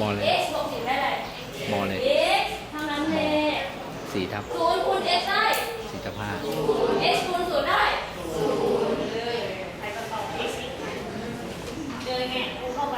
มอเลย x บวกสิบได้เลย มอเลย x เท่านั้นเลยสี่ทับศูนย์คูณ x ได้ สี่ทับห้า x คูณศูนย์ได้ศูนเลยใครก็ตอบ x เจอไงคูเข้าไป